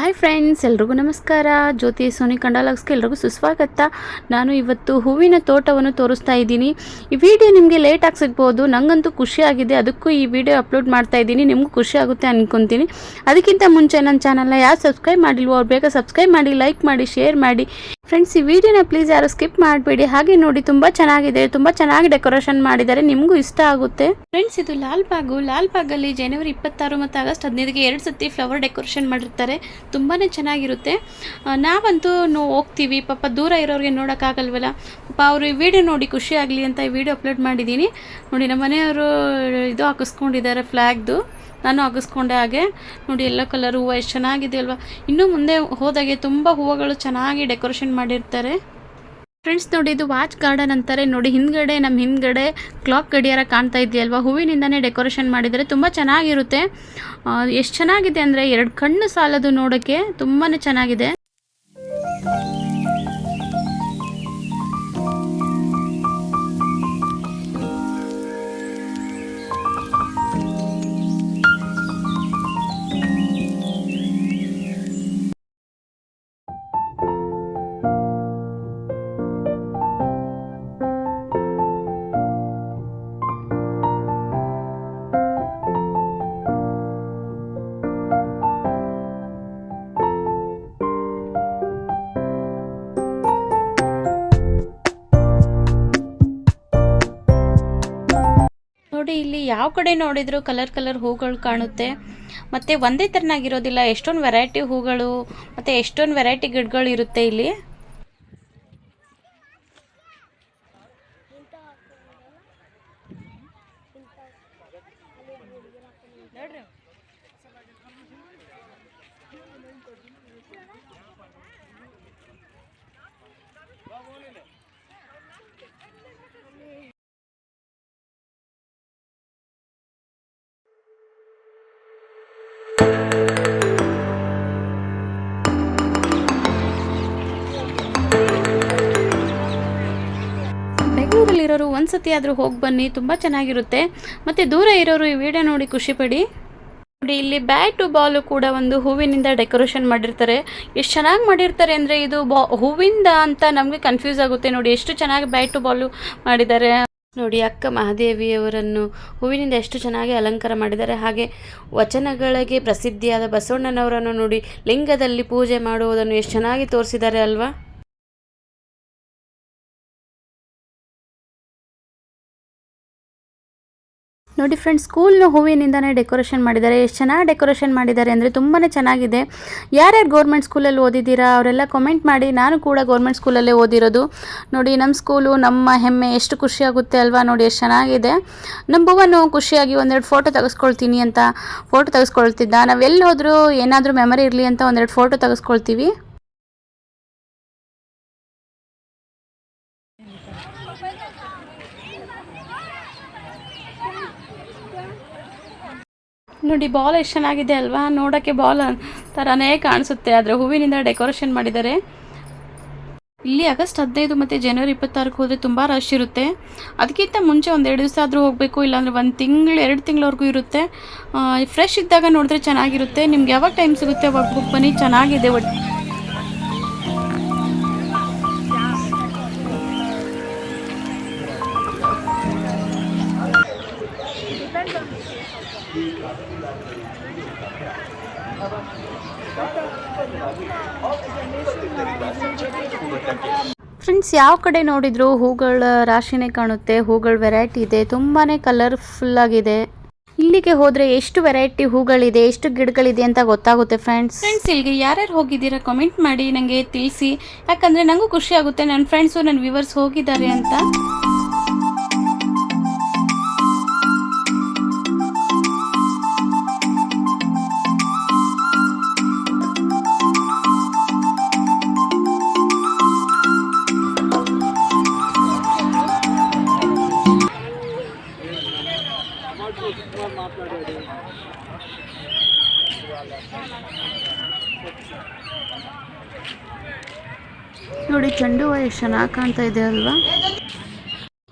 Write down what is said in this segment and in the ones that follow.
Hi friend friends, ಎಲ್ರಿಗೂ ನಮಸ್ಕಾರ. ಜ್ಯೋತಿ Sony ಕಂಡಾಲಾಗ್ಸ್ಗೆ ಎಲ್ರಿಗೂ ಸುಸ್ವಾಗತ. ನಾನು ಇವತ್ತು ಹೂವಿನ ತೋಟವನ್ನು ತೋರಿಸ್ತಾ ಇದ್ದೀನಿ. ಈ ವಿಡಿಯೋ ನಿಮಗೆ ಲೇಟಾಗಿ ಸಿಗ್ಬೋದು ನನಗಂತೂ ಖುಷಿಯಾಗಿದೆ ಅದಕ್ಕೂ ಈ ವಿಡಿಯೋ ಅಪ್ಲೋಡ್ ಮಾಡ್ತಾ ಇದ್ದೀನಿ, ನಿಮಗೂ ಖುಷಿ ಆಗುತ್ತೆ ಅಂದ್ಕೊತೀನಿ ಅದಕ್ಕಿಂತ ಮುಂಚೆ ನನ್ನ ಚಾನಲ್ನ ಯಾರು ಸಬ್ಸ್ಕ್ರೈಬ್ ಮಾಡಿಲ್ವೋ, ಅವ್ರು ಬೇಗ ಸಬ್ಸ್ಕ್ರೈಬ್ ಮಾಡಿ, ಲೈಕ್ ಮಾಡಿ, ಶೇರ್ ಮಾಡಿ. ಫ್ರೆಂಡ್ಸ್, ಈ ವಿಡಿಯೋನ ಪ್ಲೀಸ್ ಯಾರು ಸ್ಕಿಪ್ ಮಾಡಬೇಡಿ. ಹಾಗೆ ನೋಡಿ, ತುಂಬ ಚೆನ್ನಾಗಿದೆ. ತುಂಬ ಚೆನ್ನಾಗಿ ಡೆಕೋರೇಷನ್ ಮಾಡಿದ್ದಾರೆ. ನಿಮಗೂ ಇಷ್ಟ ಆಗುತ್ತೆ. ಫ್ರೆಂಡ್ಸ್, ಇದು ಲಾಲ್ ಬಾಗು. ಲಾಲ್ ಬಾಗಲ್ಲಿ ಜನವರಿ ಇಪ್ಪತ್ತಾರು ಮತ್ತು ಆಗಸ್ಟ್ ಹದಿನೈದಕ್ಕೆ ಎರಡು ಸತಿ ಫ್ಲವರ್ ಡೆಕೋರೇಷನ್ ಮಾಡಿರ್ತಾರೆ. ತುಂಬಾ ಚೆನ್ನಾಗಿರುತ್ತೆ. ನಾವಂತೂ ಹೋಗ್ತೀವಿ. ಪಾಪ ದೂರ ಇರೋರಿಗೆ ನೋಡೋಕ್ಕಾಗಲ್ವಲ್ಲ. ಪಾಪ ಅವರು ಈ ವಿಡಿಯೋ ನೋಡಿ ಖುಷಿ ಆಗಲಿ ಅಂತ ಈ ವಿಡಿಯೋ ಅಪ್ಲೋಡ್ ಮಾಡಿದ್ದೀನಿ. ನೋಡಿ, ನಮ್ಮ ಮನೆಯವರು ಇದು ಹಾಕಿಸ್ಕೊಂಡಿದ್ದಾರೆ ಫ್ಲ್ಯಾಗ್ದು ನಾನು ಹಾಕಿಸ್ಕೊಂಡೆ ಹಾಗೆ. ನೋಡಿ, ಎಲ್ಲೋ ಕಲರ್ ಹೂವು ಎಷ್ಟು ಚೆನ್ನಾಗಿದೆ ಅಲ್ವಾ. ಇನ್ನೂ ಮುಂದೆ ಹೋದಾಗೆ ತುಂಬ ಹೂವುಗಳು ಚೆನ್ನಾಗಿ ಡೆಕೋರೇಷನ್ ಮಾಡಿರ್ತಾರೆ. ಫ್ರೆಂಡ್ಸ್ ನೋಡಿ, ಇದು ವಾಚ್ ಗಾರ್ಡನ್ ಅಂತಾರೆ. ನೋಡಿ, ಹಿಂದ್ಗಡೆ ನಮ್ಮ ಹಿಂದ್ಗಡೆ ಕ್ಲಾಕ್ ಗಡಿಯಾರ ಕಾಣ್ತಾ ಇದೆಯಲ್ವಾ? ಹೂವಿನಿಂದನೇ ಡೆಕೋರೇಷನ್ ಮಾಡಿದರೆ ತುಂಬ ಚೆನ್ನಾಗಿರುತ್ತೆ. ಎಷ್ಟು ಚೆನ್ನಾಗಿದೆ ಅಂದರೆ, ಎರಡು ಕಣ್ಣು ಸಾಲದು ನೋಡೋಕ್ಕೆ ತುಂಬಾ ಚೆನ್ನಾಗಿದೆ. ಯಾವ ಕಡೆ ನೋಡಿದ್ರು ಕಲರ್ ಕಲರ್ ಹೂಗಳು ಕಾಣುತ್ತೆ. ಮತ್ತೆ ಒಂದೇ ಥರನಾಗಿರೋದಿಲ್ಲ ಎಷ್ಟೊಂದು ವೆರೈಟಿ ಹೂಗಳು, ಮತ್ತೆ ಎಷ್ಟೊಂದು ವೆರೈಟಿ ಗಿಡಗಳು ಇರುತ್ತೆ ಇಲ್ಲಿ. ಬೆಂಗಳೂರಲ್ಲಿರೋರು ಒಂದ್ಸತಿ ಆದರೂ ಹೋಗಿ ಬನ್ನಿ, ತುಂಬ ಚೆನ್ನಾಗಿರುತ್ತೆ. ಮತ್ತು ದೂರ ಇರೋರು ಈ ವಿಡಿಯೋ ನೋಡಿ ಖುಷಿಪಡಿ ನೋಡಿ, ಇಲ್ಲಿ ಬ್ಯಾಟು ಬಾಲು ಕೂಡ ಒಂದು ಹೂವಿನಿಂದ ಡೆಕೋರೇಷನ್ ಮಾಡಿರ್ತಾರೆ. ಎಷ್ಟು ಚೆನ್ನಾಗಿ ಮಾಡಿರ್ತಾರೆ ಅಂದರೆ ಇದು ಬಾ, ಹೂವಿಂದ ಅಂತ ನಮಗೆ ಕನ್ಫ್ಯೂಸ್ ಆಗುತ್ತೆ. ನೋಡಿ, ಎಷ್ಟು ಚೆನ್ನಾಗಿ ಬ್ಯಾಟು ಬಾಲು ಮಾಡಿದ್ದಾರೆ. ನೋಡಿ, ಅಕ್ಕ ಮಹಾದೇವಿಯವರನ್ನು ಹೂವಿನಿಂದ ಎಷ್ಟು ಚೆನ್ನಾಗಿ ಅಲಂಕಾರ ಮಾಡಿದ್ದಾರೆ. ಹಾಗೆ ವಚನಗಳಿಗೆ ಪ್ರಸಿದ್ಧಿಯಾದ ಬಸವಣ್ಣನವರನ್ನು ನೋಡಿ, ಲಿಂಗದಲ್ಲಿ ಪೂಜೆ ಮಾಡುವುದನ್ನು ಎಷ್ಟು ಚೆನ್ನಾಗಿ ತೋರಿಸಿದ್ದಾರೆ ಅಲ್ವಾ? ನೋಡಿ ಫ್ರೆಂಡ್ಸ್ ಸ್ಕೂಲ್ನ ಹೂವಿನಿಂದನೇ ಡೆಕೋರೇಷನ್ ಮಾಡಿದ್ದಾರೆ. ಎಷ್ಟು ಚೆನ್ನಾಗಿ ಡೆಕೋರೇಷನ್ ಮಾಡಿದ್ದಾರೆ ಅಂದರೆ ತುಂಬಾ ಚೆನ್ನಾಗಿದೆ. ಯಾರ್ಯಾರು ಗೌರ್ಮೆಂಟ್ ಸ್ಕೂಲಲ್ಲಿ ಓದಿದ್ದೀರಾ, ಅವರೆಲ್ಲ ಕಮೆಂಟ್ ಮಾಡಿ. ನಾನು ಕೂಡ ಗೌರ್ಮೆಂಟ್ ಸ್ಕೂಲಲ್ಲೇ ಓದಿರೋದು. ನೋಡಿ ನಮ್ಮ ಸ್ಕೂಲು ನಮ್ಮ ಹೆಮ್ಮೆ ಎಷ್ಟು ಖುಷಿಯಾಗುತ್ತೆ ಅಲ್ವಾ? ನೋಡಿ, ಎಷ್ಟು ಚೆನ್ನಾಗಿದೆ. ನಮ್ಮ ಭುವನು ಖುಷಿಯಾಗಿ ಒಂದೆರಡು ಫೋಟೋ ತೆಗೆಸ್ಕೊಳ್ತೀನಿ ಅಂತ ಫೋಟೋ ತೆಗೆಸ್ಕೊಳ್ತಿದ್ದ. ನಾವು ಹೋದರೂ ಏನಾದರೂ ಮೆಮರಿ ಇರಲಿ ಅಂತ ಒಂದೆರಡು ಫೋಟೋ ತೆಗೆಸ್ಕೊಳ್ತೀವಿ. ನೋಡಿ ಬಾಲ್ ಎಷ್ಟು ಚೆನ್ನಾಗಿದೆ ಅಲ್ವಾ? ನೋಡೋಕ್ಕೆ ಬಾಲ್ ಥರನೇ ಕಾಣಿಸುತ್ತೆ. ಆದರೆ ಹೂವಿನಿಂದ ಡೆಕೋರೇಷನ್ ಮಾಡಿದ್ದಾರೆ ಇಲ್ಲಿ ಆಗಸ್ಟ್ ಹದಿನೈದು ಮತ್ತು ಜನವರಿ ಇಪ್ಪತ್ತಾರಕ್ಕೆ ಹೋದರೆ ತುಂಬ ರಶ್ ಇರುತ್ತೆ. ಅದಕ್ಕಿಂತ ಮುಂಚೆ ಒಂದು ಎರಡು ದಿವಸ ಆದರೂ ಹೋಗಬೇಕು, ಇಲ್ಲಾಂದರೆ ಒಂದು ತಿಂಗಳು, ಎರಡು ತಿಂಗಳವರೆಗೂ ಇರುತ್ತೆ. ಫ್ರೆಶ್ ಇದ್ದಾಗ ನೋಡಿದ್ರೆ ಚೆನ್ನಾಗಿರುತ್ತೆ. ನಿಮ್ಗೆ ಯಾವಾಗ ಟೈಮ್ ಸಿಗುತ್ತೆ, ಅವಾಗ ಬುಕ್ ಬನ್ನಿ. ಚೆನ್ನಾಗಿದೆ ಒಟ್ಟು ಫ್ರೆಂಡ್ಸ್ ಯಾವ ಕಡೆ ನೋಡಿದ್ರು ಹೂಗಳ ರಾಶಿನೇ ಕಾಣುತ್ತೆ. ಹೂಗಳ ವೆರೈಟಿ ಇದೆ. ತುಂಬಾ ಕಲರ್ಫುಲ್ ಆಗಿದೆ. ಇಲ್ಲಿಗೆ ಹೋದ್ರೆ ಎಷ್ಟು ವೆರೈಟಿ ಹೂಗಳಿದೆ, ಎಷ್ಟು ಗಿಡಗಳಿದೆ ಅಂತ ಗೊತ್ತಾಗುತ್ತೆ ಫ್ರೆಂಡ್ಸ್ ಫ್ರೆಂಡ್ಸ್ ಇಲ್ಲಿಗೆ ಯಾರ್ಯಾರು ಹೋಗಿದ್ದೀರಾ ಕಮೆಂಟ್ ಮಾಡಿ ನನಗೆ ತಿಳಿಸಿ. ಯಾಕಂದ್ರೆ ನನಗೂ ಖುಷಿ ಆಗುತ್ತೆ. ನನ್ನ ಫ್ರೆಂಡ್ಸು ನನ್ನ ವ್ಯೂವರ್ಸ್ ಹೋಗಿದ್ದಾರೆ ಅಂತ. ನೋಡಿ ಚೆಂಡು ಹೂವು ಎಷ್ಟು ಚೆನ್ನಾಗಿ ಕಾಣ್ತಾ ಇದೆ ಅಲ್ವಾ?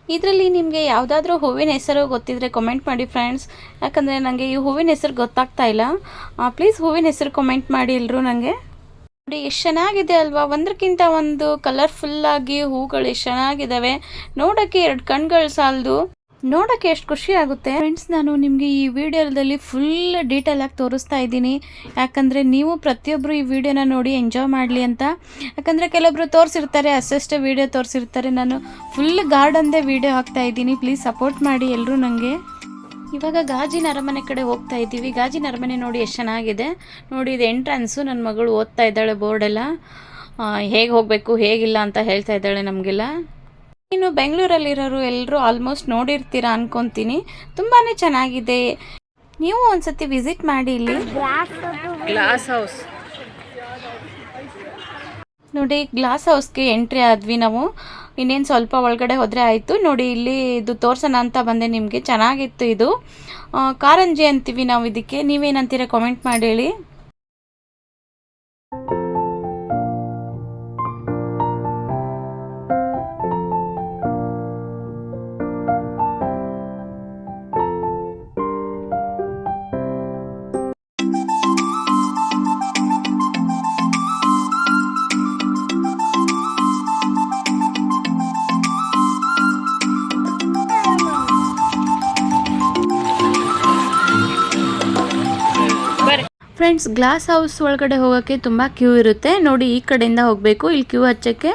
ಇದರಲ್ಲಿ ನಿಮಗೆ ಯಾವುದಾದ್ರೂ ಹೂವಿನ ಹೆಸರು ಗೊತ್ತಿದ್ರೆ ಕಮೆಂಟ್ ಮಾಡಿ ಫ್ರೆಂಡ್ಸ್ ಯಾಕಂದರೆ ನನಗೆ ಈ ಹೂವಿನ ಹೆಸರು ಗೊತ್ತಾಗ್ತಾ ಇಲ್ಲ. ಪ್ಲೀಸ್ ಹೂವಿನ ಹೆಸರು ಕಮೆಂಟ್ ಮಾಡಿ ಎಲ್ಲರೂ ನನಗೆ ನೋಡಿ ಎಷ್ಟು ಚೆನ್ನಾಗಿದೆ ಅಲ್ವಾ? ಒಂದಕ್ಕಿಂತ ಒಂದು ಕಲರ್ಫುಲ್ಲಾಗಿ ಹೂಗಳು ಎಷ್ಟು ಚೆನ್ನಾಗಿದ್ದಾವೆ ನೋಡೋಕ್ಕೆ ಎರಡು ಕಣ್ಗಳು ಸಾಲದು. ನೋಡೋಕ್ಕೆ ಎಷ್ಟು ಖುಷಿ ಆಗುತ್ತೆ. ಫ್ರೆಂಡ್ಸ್ ನಾನು ನಿಮಗೆ ಈ ವಿಡಿಯೋದಲ್ಲಿ ಫುಲ್ ಡೀಟೇಲ್ ಆಗಿ ತೋರಿಸ್ತಾ ಇದ್ದೀನಿ. ಯಾಕಂದರೆ ನೀವು ಪ್ರತಿಯೊಬ್ಬರು ಈ ವಿಡಿಯೋನ ನೋಡಿ ಎಂಜಾಯ್ ಮಾಡಲಿ ಅಂತ. ಯಾಕಂದರೆ ಕೆಲವೊಬ್ರು ತೋರಿಸಿರ್ತಾರೆ, ಅಷ್ಟೇ ವಿಡಿಯೋ ತೋರಿಸಿರ್ತಾರೆ. ನಾನು ಫುಲ್ ಗಾರ್ಡನ್ದೇ ವಿಡಿಯೋ ಹಾಕ್ತಾ ಇದ್ದೀನಿ. ಪ್ಲೀಸ್ ಸಪೋರ್ಟ್ ಮಾಡಿ ಎಲ್ಲರೂ ನನಗೆ ಇವಾಗ ಗಾಜಿನ ಅರಮನೆ ಕಡೆ ಹೋಗ್ತಾ ಇದ್ದೀವಿ. ಗಾಜಿನ ಅರಮನೆ ನೋಡಿ ಎಷ್ಟು ಚೆನ್ನಾಗಿದೆ. ನೋಡಿ, ಇದು ಎಂಟ್ರೆನ್ಸು ನನ್ನ ಮಗಳು ಓದ್ತಾ ಇದ್ದಾಳೆ ಬೋರ್ಡೆಲ್ಲ. ಹೇಗೆ ಹೋಗಬೇಕು, ಹೇಗಿಲ್ಲ ಅಂತ ಹೇಳ್ತಾ ಇದ್ದಾಳೆ ನಮಗೆಲ್ಲ. ಇನ್ನು ಬೆಂಗಳೂರಲ್ಲಿರೋರು ಎಲ್ಲರೂ ಆಲ್ಮೋಸ್ಟ್ ನೋಡಿರ್ತೀರಾ ಅನ್ಕೊಂತೀನಿ. ತುಂಬಾ ಚೆನ್ನಾಗಿದೆ. ನೀವು ಒಂದ್ಸತಿ ವಿಸಿಟ್ ಮಾಡಿ ಇಲ್ಲಿ. ಗ್ಲಾಸ್ ಹೌಸ್ ನೋಡಿ ಗ್ಲಾಸ್ ಹೌಸ್ಗೆ ಎಂಟ್ರಿ ಆದ್ವಿ ನಾವು. ಇನ್ನೇನು ಸ್ವಲ್ಪ ಒಳಗಡೆ ಹೋದರೆ ಆಯಿತು. ನೋಡಿ ಇಲ್ಲಿ ಇದು ತೋರ್ಸೋಣ ಅಂತ ಬಂದೆ ನಿಮಗೆ. ಚೆನ್ನಾಗಿತ್ತು ಇದು. ಕಾರಂಜಿ ಅಂತೀವಿ ನಾವು ಇದಕ್ಕೆ. ನೀವೇನಂತೀರ ಕಾಮೆಂಟ್ ಮಾಡಿ ಹೇಳಿ. ಫ್ರೆಂಡ್ಸ್ ಗ್ಲಾಸ್ ಹೌಸ್ ಒಳಗಡೆ ಹೋಗೋಕ್ಕೆ ತುಂಬ ಕ್ಯೂ ಇರುತ್ತೆ. ನೋಡಿ, ಈ ಕಡೆಯಿಂದ ಹೋಗಬೇಕು. ಇಲ್ಲಿ ಕ್ಯೂ ಹಚ್ಚೋಕ್ಕೆ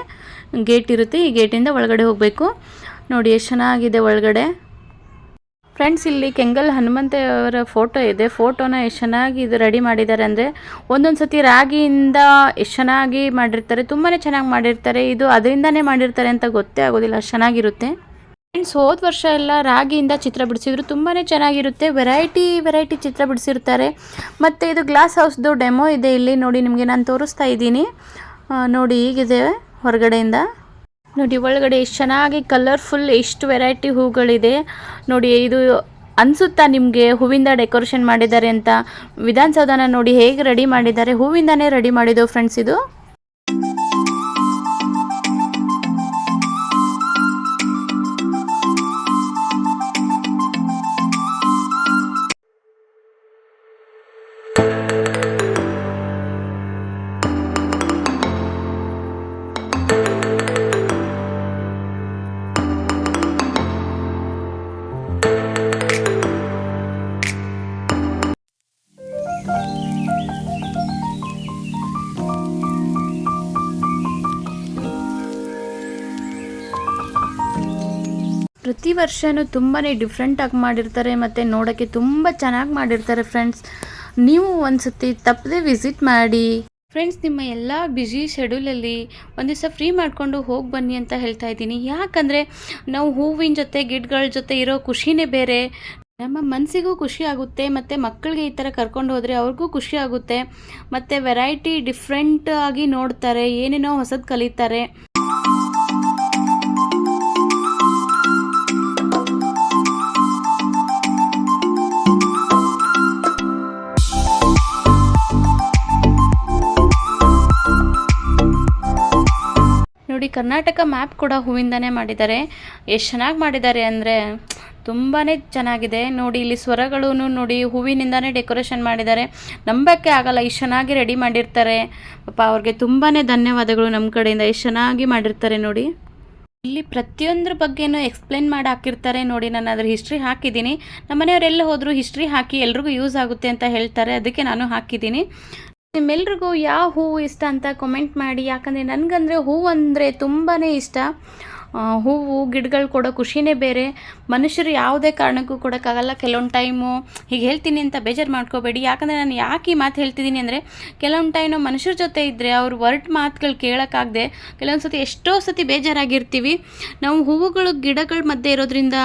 ಗೇಟ್ ಇರುತ್ತೆ. ಈ ಗೇಟಿಂದ ಒಳಗಡೆ ಹೋಗಬೇಕು. ನೋಡಿ, ಎಷ್ಟು ಚೆನ್ನಾಗಿದೆ ಒಳಗಡೆ. ಫ್ರೆಂಡ್ಸ್, ಇಲ್ಲಿ ಕೆಂಗಲ್ ಹನುಮಂತೆಯವರ ಫೋಟೋ ಇದೆ. ಫೋಟೋನ ಎಷ್ಟು ಚೆನ್ನಾಗಿ ಇದು ರೆಡಿ ಮಾಡಿದ್ದಾರೆ ಅಂದರೆ, ಒಂದೊಂದು ಸತಿ ರಾಗಿಯಿಂದ ಎಷ್ಟು ಚೆನ್ನಾಗಿ ಮಾಡಿರ್ತಾರೆ ತುಂಬಾ ಚೆನ್ನಾಗಿ ಮಾಡಿರ್ತಾರೆ. ಇದು ಅದರಿಂದನೇ ಮಾಡಿರ್ತಾರೆ ಅಂತ ಗೊತ್ತೇ ಆಗೋದಿಲ್ಲ. ಅಷ್ಟು ಚೆನ್ನಾಗಿರುತ್ತೆ. ಫ್ರೆಂಡ್ಸ್ ಹೋದ ವರ್ಷ ಎಲ್ಲ ರಾಗಿಯಿಂದ ಚಿತ್ರ ಬಿಡಿಸಿದ್ರು. ತುಂಬಾ ಚೆನ್ನಾಗಿರುತ್ತೆ. ವೆರೈಟಿ ವೆರೈಟಿ ಚಿತ್ರ ಬಿಡಿಸಿರ್ತಾರೆ. ಮತ್ತು ಇದು ಗ್ಲಾಸ್ ಹೌಸ್ದು ಡೆಮೋ ಇದೆ ಇಲ್ಲಿ. ನೋಡಿ, ನಿಮಗೆ ನಾನು ತೋರಿಸ್ತಾ ಇದ್ದೀನಿ. ನೋಡಿ, ಹೀಗಿದೆ ಹೊರಗಡೆಯಿಂದ. ನೋಡಿ, ಒಳಗಡೆ ಎಷ್ಟು ಚೆನ್ನಾಗಿ ಕಲರ್ಫುಲ್ ಎಷ್ಟು ವೆರೈಟಿ ಹೂಗಳಿದೆ. ನೋಡಿ, ಇದು ಅನಿಸುತ್ತಾ ನಿಮಗೆ ಹೂವಿಂದ ಡೆಕೋರೇಷನ್ ಮಾಡಿದ್ದಾರೆ ಅಂತ? ವಿಧಾನಸೌಧನ ನೋಡಿ ಹೇಗೆ ರೆಡಿ ಮಾಡಿದ್ದಾರೆ. ಹೂವಿಂದನೇ ರೆಡಿ ಮಾಡಿದ್ದು ಫ್ರೆಂಡ್ಸ್ ಇದು. ವರ್ಷವೂ ತುಂಬಾ ಡಿಫ್ರೆಂಟಾಗಿ ಮಾಡಿರ್ತಾರೆ ಮತ್ತು ನೋಡೋಕ್ಕೆ ತುಂಬ ಚೆನ್ನಾಗಿ ಮಾಡಿರ್ತಾರೆ ಫ್ರೆಂಡ್ಸ್ ನೀವು ಒಂದ್ಸತಿ ತಪ್ಪದೆ ವಿಸಿಟ್ ಮಾಡಿ. ಫ್ರೆಂಡ್ಸ್ ನಿಮ್ಮ ಎಲ್ಲ ಬ್ಯುಸಿ ಶೆಡ್ಯೂಲಲ್ಲಿ ಒಂದು ದಿವಸ ಫ್ರೀ ಮಾಡಿಕೊಂಡು ಹೋಗಿ ಬನ್ನಿ ಅಂತ ಹೇಳ್ತಾ ಇದ್ದೀನಿ. ಯಾಕಂದರೆ ನಾವು ಹೂವಿನ ಜೊತೆ, ಗಿಡಗಳ ಜೊತೆ ಇರೋ ಖುಷಿನೇ ಬೇರೆ. ನಮ್ಮ ಮನಸ್ಸಿಗೂ ಖುಷಿ ಆಗುತ್ತೆ, ಮತ್ತು ಮಕ್ಕಳಿಗೆ ಈ ಥರ ಕರ್ಕೊಂಡು ಹೋದರೆ ಅವ್ರಿಗೂ ಖುಷಿ ಆಗುತ್ತೆ. ಮತ್ತು ವೆರೈಟಿ ಡಿಫ್ರೆಂಟ್ ಆಗಿ ನೋಡ್ತಾರೆ, ಏನೇನೋ ಹೊಸದು ಕಲಿತಾರೆ. ನೋಡಿ ಕರ್ನಾಟಕ ಮ್ಯಾಪ್ ಕೂಡ ಹೂವಿಂದನೇ ಮಾಡಿದ್ದಾರೆ. ಎಷ್ಟು ಚೆನ್ನಾಗಿ ಮಾಡಿದ್ದಾರೆ ಅಂದರೆ ತುಂಬಾ ಚೆನ್ನಾಗಿದೆ. ನೋಡಿ ಇಲ್ಲಿ ಸ್ವರಗಳೂ ನೋಡಿ ಹೂವಿನಿಂದನೇ ಡೆಕೋರೇಷನ್ ಮಾಡಿದ್ದಾರೆ. ನಂಬಕ್ಕೆ ಆಗಲ್ಲ, ಇಷ್ಟು ಚೆನ್ನಾಗಿ ರೆಡಿ ಮಾಡಿರ್ತಾರೆ. ಪಾಪ ಅವ್ರಿಗೆ ತುಂಬಾ ಧನ್ಯವಾದಗಳು ನಮ್ಮ ಕಡೆಯಿಂದ ಎಷ್ಟು ಚೆನ್ನಾಗಿ ಮಾಡಿರ್ತಾರೆ ನೋಡಿ. ಇಲ್ಲಿ ಪ್ರತಿಯೊಂದ್ರ ಬಗ್ಗೆನೂ ಎಕ್ಸ್ಪ್ಲೇನ್ ಮಾಡಿ ಹಾಕಿರ್ತಾರೆ ನೋಡಿ, ನಾನು ಅದ್ರ ಹಿಸ್ಟ್ರಿ ಹಾಕಿದ್ದೀನಿ. ನಮ್ಮ ಮನೆಯವರೆಲ್ಲ ಹೋದರೂ ಹಿಸ್ಟ್ರಿ ಹಾಕಿ ಎಲ್ರಿಗೂ ಯೂಸ್ ಆಗುತ್ತೆ ಅಂತ ಹೇಳ್ತಾರೆ, ಅದಕ್ಕೆ ನಾನು ಹಾಕಿದ್ದೀನಿ. ನಿಮ್ಮೆಲ್ರಿಗೂ ಯಾವ ಹೂವು ಇಷ್ಟ ಅಂತ ಕಮೆಂಟ್ ಮಾಡಿ. ಯಾಕಂದರೆ ನನಗಂದರೆ ಹೂವು ಅಂದರೆ ತುಂಬಾ ಇಷ್ಟ. ಹೂವು, ಗಿಡಗಳು ಕೊಡೋ ಖುಷಿನೇ ಬೇರೆ. ಮನುಷ್ಯರು ಯಾವುದೇ ಕಾರಣಕ್ಕೂ ಕೊಡೋಕ್ಕಾಗಲ್ಲ. ಕೆಲವೊಂದು ಟೈಮು ಹೀಗೆ ಹೇಳ್ತೀನಿ ಅಂತ ಬೇಜಾರು ಮಾಡ್ಕೋಬೇಡಿ. ಯಾಕಂದರೆ ನಾನು ಯಾಕೆ ಈ ಮಾತು ಹೇಳ್ತಿದ್ದೀನಿ ಅಂದರೆ, ಕೆಲವೊಂದು ಟೈಮ್ ಮನುಷ್ಯರ ಜೊತೆ ಇದ್ದರೆ ಅವ್ರ ವರ್ಡ್ ಮಾತುಗಳು ಕೇಳೋಕ್ಕಾಗದೆ ಕೆಲವೊಂದು ಸತಿ ಎಷ್ಟೋ ಸತಿ ಬೇಜಾರಾಗಿರ್ತೀವಿ. ನಾವು ಹೂವುಗಳು, ಗಿಡಗಳ ಮಧ್ಯೆ ಇರೋದ್ರಿಂದ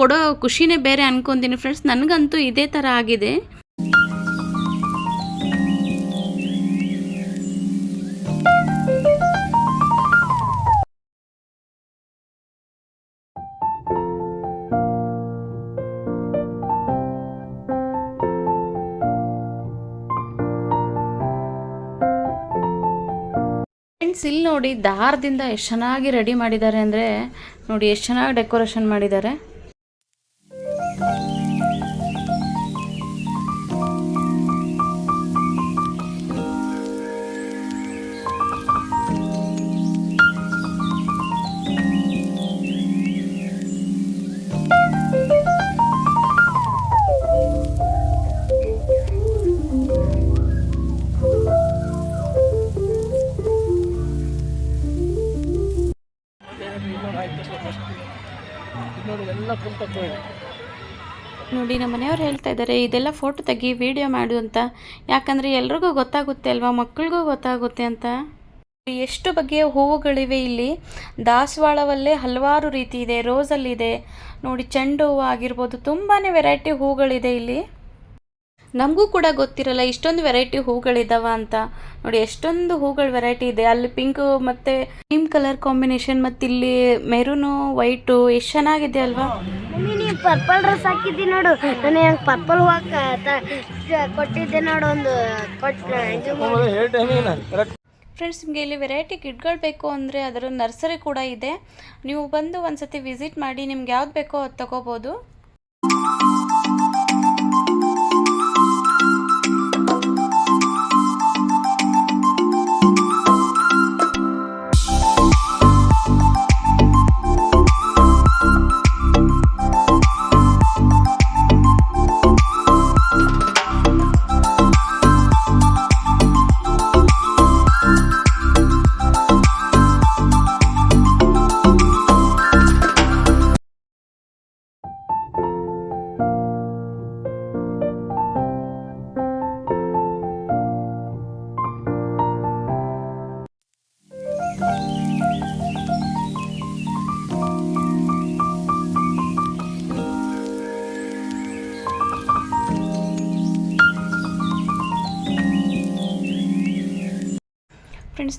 ಕೊಡೋ ಖುಷಿನೇ ಬೇರೆ ಅನ್ಕೊತೀನಿ. ಫ್ರೆಂಡ್ಸ್ ನನಗಂತೂ ಇದೇ ಥರ ಆಗಿದೆ. ಫ್ರೆಂಡ್ಸ್ ಇಲ್ಲಿ ನೋಡಿ ದಾರದಿಂದ ಎಷ್ಟು ಚೆನ್ನಾಗಿ ರೆಡಿ ಮಾಡಿದ್ದಾರೆ ಅಂದರೆ ನೋಡಿ ಎಷ್ಟು ಚೆನ್ನಾಗಿ ಡೆಕೋರೇಷನ್ ಮಾಡಿದ್ದಾರೆ. ನೋಡಿ ನಮ್ಮ ಮನೆಯವ್ರು ಹೇಳ್ತಾ ಇದ್ದಾರೆ, ಇದೆಲ್ಲ ಫೋಟೋ ತೆಗಿ ವಿಡಿಯೋ ಮಾಡು ಅಂತ. ಯಾಕಂದರೆ ಎಲ್ರಿಗೂ ಗೊತ್ತಾಗುತ್ತೆ ಅಲ್ವಾ ಮಕ್ಕಳಿಗೂ ಗೊತ್ತಾಗುತ್ತೆ ಅಂತ. ಎಷ್ಟು ಬಗೆಯ ಹೂವುಗಳಿವೆ ಇಲ್ಲಿ? ದಾಸವಾಳವಲ್ಲೇ ಹಲವಾರು ರೀತಿ ಇದೆ, ರೋಸಲ್ಲಿದೆ. ನೋಡಿ, ಚೆಂಡು ಹೂವು ಆಗಿರ್ಬೋದು ತುಂಬಾ ವೆರೈಟಿ ಹೂಗಳಿದೆ ಇಲ್ಲಿ. ನಮಗೂ ಕೂಡ ಗೊತ್ತಿರಲ್ಲ ಇಷ್ಟೊಂದು ವೆರೈಟಿ ಹೂಗಳಿದಾವ ಅಂತ. ನೋಡಿ ಎಷ್ಟೊಂದು ಹೂಗಳ ವೆರೈಟಿ ಇದೆ. ಅಲ್ಲಿ ಪಿಂಕ್ ಮತ್ತೆ ಕ್ರೀಮ್ ಕಲರ್ ಕಾಂಬಿನೇಷನ್ ಮತ್ತೆ ಇಲ್ಲಿ ಮೆರೂನು ವೈಟು ಎಷ್ಟು ಚೆನ್ನಾಗಿದೆ ಅಲ್ವಾ? ಪರ್ಪಲ್ ಡ್ರೆಸ್ ಹಾಕಿದ್ದಿ ನೋಡು. ನಾನು ಪರ್ಪಲ್ ಕೊಟ್ಟಿದ್ದೆ ನೋಡು ಒಂದು. ಕೊಟ್ಟು ಫ್ರೆಂಡ್ಸ್ ನಿಮಗೆ ಇಲ್ಲಿ ವೆರೈಟಿ ಗಿಡ್ಗಳು ಬೇಕು ಅಂದರೆ ಅದರ ನರ್ಸರಿ ಕೂಡ ಇದೆ. ನೀವು ಬಂದು ಒಂದ್ಸತಿ ವಿಸಿಟ್ ಮಾಡಿ ನಿಮ್ಗೆ ಯಾವ್ದು ಬೇಕೋ ಅದು ತಗೋಬೋದು.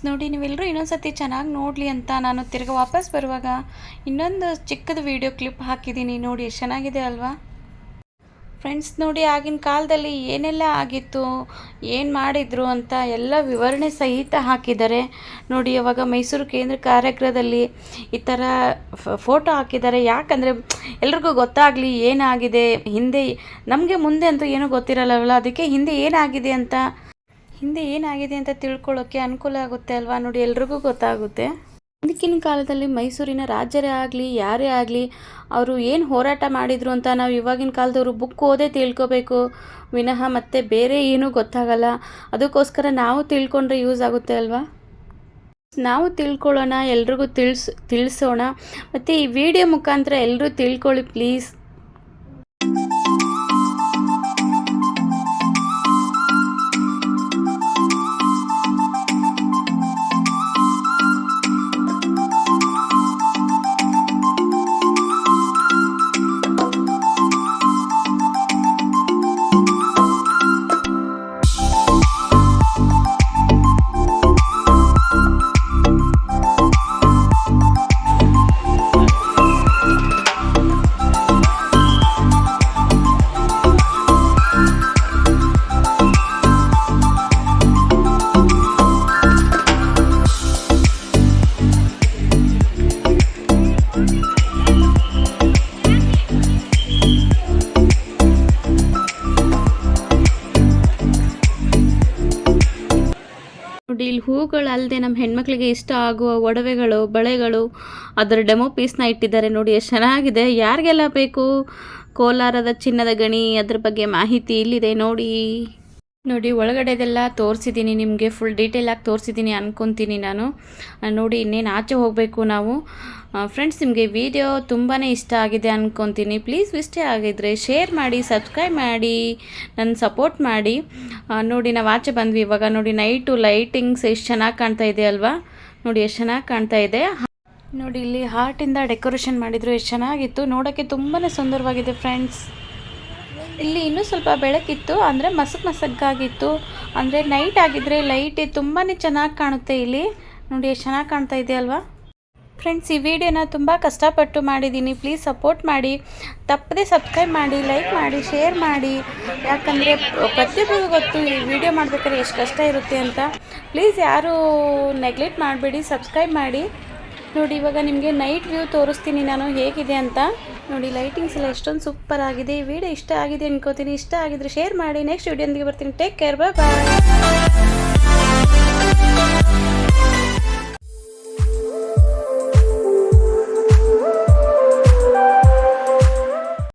ನೋಡಿ ನೀವೆಲ್ಲರೂ ಇನ್ನೊಂದ್ಸತಿ ಚೆನ್ನಾಗಿ ನೋಡಲಿ ಅಂತ ನಾನು ತಿರ್ಗಿ ವಾಪಸ್ ಬರುವಾಗ ಇನ್ನೊಂದು ಚಿಕ್ಕದು ವಿಡಿಯೋ ಕ್ಲಿಪ್ ಹಾಕಿದ್ದೀನಿ. ನೋಡಿ, ಚೆನ್ನಾಗಿದೆ ಅಲ್ವಾ? ಫ್ರೆಂಡ್ಸ್ ನೋಡಿ, ಆಗಿನ ಕಾಲದಲ್ಲಿ ಏನೆಲ್ಲ ಆಗಿತ್ತು, ಏನು ಮಾಡಿದ್ರು ಅಂತ ಎಲ್ಲ ವಿವರಣೆ ಸಹಿತ ಹಾಕಿದ್ದಾರೆ. ನೋಡಿ, ಅವಾಗ ಮೈಸೂರು ಕೇಂದ್ರ ಕಾರ್ಯಕ್ರಮದಲ್ಲಿ ಈ ಥರ ಫೋಟೋ ಹಾಕಿದ್ದಾರೆ. ಯಾಕಂದರೆ ಎಲ್ರಿಗೂ ಗೊತ್ತಾಗಲಿ ಏನಾಗಿದೆ, ಹಿಂದೆ ನಮಗೆ ಮುಂದೆ ಅಂತೂ ಏನೂ ಗೊತ್ತಿರಲ್ಲವಲ್ಲ ಅದಕ್ಕೆ ಹಿಂದೆ ಏನಾಗಿದೆ ಅಂತ ಹಿಂದೆ ಏನಾಗಿದೆ ಅಂತ ತಿಳ್ಕೊಳ್ಳೋಕ್ಕೆ ಅನುಕೂಲ ಆಗುತ್ತೆ ಅಲ್ವಾ ನೋಡಿ ಎಲ್ರಿಗೂ ಗೊತ್ತಾಗುತ್ತೆ. ಹಿಂದಿನ ಕಾಲದಲ್ಲಿ ಮೈಸೂರಿನ ರಾಜರೇ ಆಗಲಿ, ಯಾರೇ ಆಗಲಿ, ಅವರು ಏನು ಹೋರಾಟ ಮಾಡಿದರು ಅಂತ ನಾವು ಇವಾಗಿನ ಕಾಲದವರು ಬುಕ್ ಓದೇ ತಿಳ್ಕೊಬೇಕು. ವಿನಃ ಮತ್ತೆ ಬೇರೆ ಏನೂ ಗೊತ್ತಾಗಲ್ಲ. ಅದಕ್ಕೋಸ್ಕರ ನಾವು ತಿಳ್ಕೊಂಡ್ರೆ ಯೂಸ್ ಆಗುತ್ತೆ ಅಲ್ವಾ? ನಾವು ತಿಳ್ಕೊಳ್ಳೋಣ, ಎಲ್ರಿಗೂ ತಿಳಿಸ್, ತಿಳಿಸೋಣ. ಮತ್ತು ಈ ವಿಡಿಯೋ ಮುಖಾಂತರ ಎಲ್ಲರೂ ತಿಳ್ಕೊಳ್ಳಿ ಪ್ಲೀಸ್ ನೋಡಿ ಇಲ್ಲಿ ಹೂಗಳು ಅಲ್ಲದೆ ನಮ್ಮ ಹೆಣ್ಮಕ್ಳಿಗೆ ಇಷ್ಟ ಆಗುವ ಒಡವೆಗಳು, ಬಳೆಗಳು, ಅದರ ಡೆಮೋ ಪೀಸ್ನ ಇಟ್ಟಿದ್ದಾರೆ ನೋಡಿ, ಎಷ್ಟು ಚೆನ್ನಾಗಿದೆ. ಯಾರಿಗೆಲ್ಲ ಬೇಕು? ಕೋಲಾರದ ಚಿನ್ನದ ಗಣಿ, ಅದ್ರ ಬಗ್ಗೆ ಮಾಹಿತಿ ಇಲ್ಲಿದೆ ನೋಡಿ. ನೋಡಿ, ಒಳಗಡೆದೆಲ್ಲ ತೋರಿಸಿದ್ದೀನಿ ನಿಮಗೆ ಫುಲ್ ಡೀಟೇಲಾಗಿ ತೋರಿಸಿದ್ದೀನಿ ಅನ್ಕೊತೀನಿ ನಾನು. ನೋಡಿ, ಇನ್ನೇನು ಆಚೆ ಹೋಗಬೇಕು ನಾವು. ಫ್ರೆಂಡ್ಸ್ ನಿಮಗೆ ವಿಡಿಯೋ ತುಂಬಾ ಇಷ್ಟ ಆಗಿದೆ ಅನ್ಕೊತೀನಿ. ಪ್ಲೀಸ್ ಇಷ್ಟ ಆಗಿದ್ರೆ ಶೇರ್ ಮಾಡಿ ಸಬ್ಸ್ಕ್ರೈಬ್ ಮಾಡಿ ನನ್ನ ಸಪೋರ್ಟ್ ಮಾಡಿ. ನೋಡಿ, ನಾವು ಆಚೆ ಬಂದ್ವಿ ಇವಾಗ. ನೋಡಿ ನೈಟು ಲೈಟಿಂಗ್ಸ್ ಎಷ್ಟು ಚೆನ್ನಾಗಿ ಕಾಣ್ತಾ ಇದೆ ಅಲ್ವಾ? ನೋಡಿ, ಎಷ್ಟು ಚೆನ್ನಾಗಿ ಕಾಣ್ತಾ ಇದೆ. ನೋಡಿ, ಇಲ್ಲಿ ಹಾರ್ಟಿಂದ ಡೆಕೋರೇಷನ್ ಮಾಡಿದ್ರು, ಎಷ್ಟು ಚೆನ್ನಾಗಿತ್ತು. ನೋಡೋಕ್ಕೆ ತುಂಬಾ ಸುಂದರವಾಗಿದೆ ಫ್ರೆಂಡ್ಸ್ ಇಲ್ಲಿ ಇನ್ನೂ ಸ್ವಲ್ಪ ಬೆಳಕಿತ್ತು, ಅಂದರೆ ಮಸಕ್ ಮಸಕ್ಕಾಗಿತ್ತು. ಅಂದರೆ ನೈಟ್ ಆಗಿದ್ರೆ ಲೈಟ್ ತುಂಬಾ ಚೆನ್ನಾಗಿ ಕಾಣುತ್ತೆ ಇಲ್ಲಿ. ನೋಡಿ, ಎಷ್ಟು ಚೆನ್ನಾಗಿ ಕಾಣ್ತಾ ಇದೆ ಅಲ್ವಾ? ಫ್ರೆಂಡ್ಸ್ ಈ ವಿಡಿಯೋನ ತುಂಬ ಕಷ್ಟಪಟ್ಟು ಮಾಡಿದ್ದೀನಿ. ಪ್ಲೀಸ್ ಸಪೋರ್ಟ್ ಮಾಡಿ. ತಪ್ಪದೇ ಸಬ್ಸ್ಕ್ರೈಬ್ ಮಾಡಿ ಲೈಕ್ ಮಾಡಿ ಶೇರ್ ಮಾಡಿ. ಯಾಕಂದರೆ ಪ್ರತಿಯೊಬ್ಬರಿಗೂ ಗೊತ್ತು ಈ ವಿಡಿಯೋ ಮಾಡಬೇಕಾದ್ರೆ ಎಷ್ಟು ಕಷ್ಟ ಇರುತ್ತೆ ಅಂತ. ಪ್ಲೀಸ್ ಯಾರೂ ನೆಗ್ಲೆಕ್ಟ್ ಮಾಡಬೇಡಿ ಸಬ್ಸ್ಕ್ರೈಬ್ ಮಾಡಿ. ನೋಡಿ, ಇವಾಗ ನಿಮಗೆ ನೈಟ್ ವ್ಯೂ ತೋರಿಸ್ತೀನಿ ನಾನು, ಹೇಗಿದೆ ಅಂತ. ನೋಡಿ ಲೈಟಿಂಗ್ಸ್ ಎಲ್ಲ ಎಷ್ಟೊಂದು ಸೂಪರ್ ಆಗಿದೆ. ವಿಡಿಯೋ ಇಷ್ಟ ಆಗಿದೆ ಅನ್ಕೋತೀನಿ. ಇಷ್ಟ ಆಗಿದ್ರೆ ಶೇರ್ ಮಾಡಿ. ನೆಕ್ಸ್ಟ್ ವಿಡಿಯೋ ಬರ್ತೀನಿ. Take care bye